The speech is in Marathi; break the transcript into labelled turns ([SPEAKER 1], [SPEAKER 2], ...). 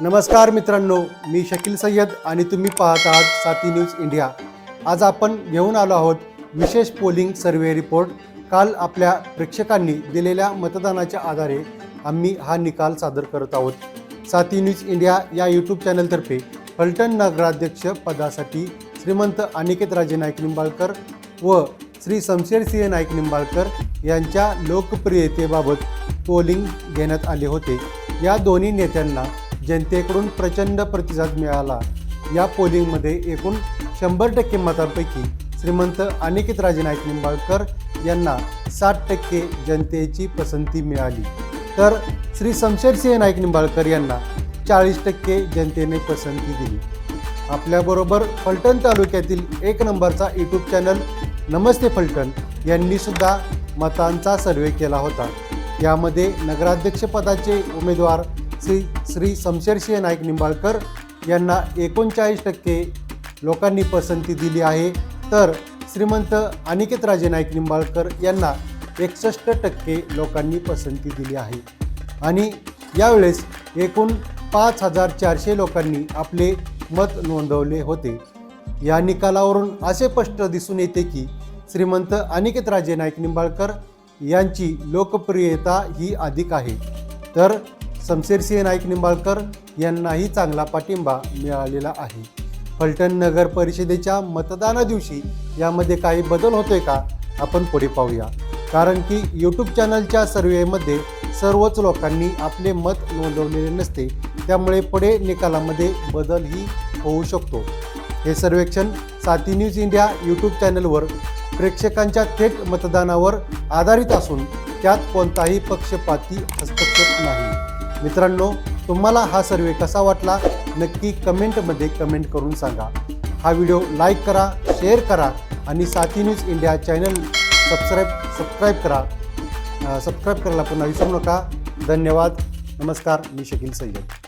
[SPEAKER 1] नमस्कार मित्रांनो मी शकील सय्यद आणि तुम्ही पाहत आहात साती न्यूज इंडिया. आज आपण घेऊन आलो आहोत विशेष पोलिंग सर्वे रिपोर्ट. काल आपल्या प्रेक्षकांनी दिलेल्या मतदानाच्या आधारे आम्ही हा निकाल सादर करत आहोत. साती न्यूज इंडिया या यूट्यूब चॅनलतर्फे फलटण नगराध्यक्ष पदासाठी श्रीमंत अनिकेत राजे नाईक निंबाळकर व श्री शमशेर सिंह नाईक निंबाळकर यांच्या लोकप्रियतेबाबत पोलिंग घेण्यात आले होते. या दोन्ही नेत्यांना जनतेकडून प्रचंड प्रतिसाद मिळाला. या पोलिंगमध्ये एकूण शंभर टक्के मतांपैकी श्रीमंत अनिकेत राजे नाईक निंबाळकर यांना साठ टक्के जनतेची पसंती मिळाली. तर श्री शमशेरसिंह नाईक निंबाळकर यांना चाळीस टक्के जनतेने पसंती दिली. आपल्याबरोबर फलटण तालुक्यातील एक नंबरचा यूट्यूब चॅनल नमस्ते फलटण यांनीसुद्धा मतांचा सर्वे केला होता. यामध्ये नगराध्यक्षपदाचे उमेदवार श्री श्री शमशेरसिंह नाईक निंबाळकर यांना एकोणचाळीस टक्के लोकांनी पसंती दिली आहे. तर श्रीमंत अनिकेत राजे नाईक निंबाळकर यांना एकसष्ट टक्के लोकांनी पसंती दिली आहे. आणि यावेळेस एकूण पाच हजार चारशे लोकांनी आपले मत नोंदवले होते. या निकालावरून असे स्पष्ट दिसून येते की श्रीमंत अनिकेत राजे नाईक निंबाळकर यांची लोकप्रियता ही अधिक आहे. तर शमशेरसिंह नाईक निंबाळकर यांनाही चांगला पाठिंबा मिळालेला आहे. फलटण नगर परिषदेच्या मतदाना दिवशी यामध्ये काही बदल होतोय का? आपण पुढे पाहूया. कारण की यूट्यूब चॅनलच्या सर्वेमध्ये सर्वच लोकांनी आपले मत नोंदवलेले नसते. त्यामुळे पुढे निकालामध्ये बदलही होऊ शकतो. हे सर्वेक्षण साती न्यूज इंडिया यूट्यूब चॅनलवर प्रेक्षकांच्या थेट मतदानावर आधारित असून त्यात कोणताही पक्षपाती हस्तक्षेप नाही. मित्रांनो तुम्हाला हा सर्वे कसा वाटला? नक्की कमेंटमध्ये कमेंट करून सांगा. हा व्हिडिओ लाईक करा शेअर करा आणि Sathi news India channel subscribe subscribe करा. सबस्क्राईब करायला पुन्हा विसरू नका. धन्यवाद. नमस्कार. मी शकील सय्यद.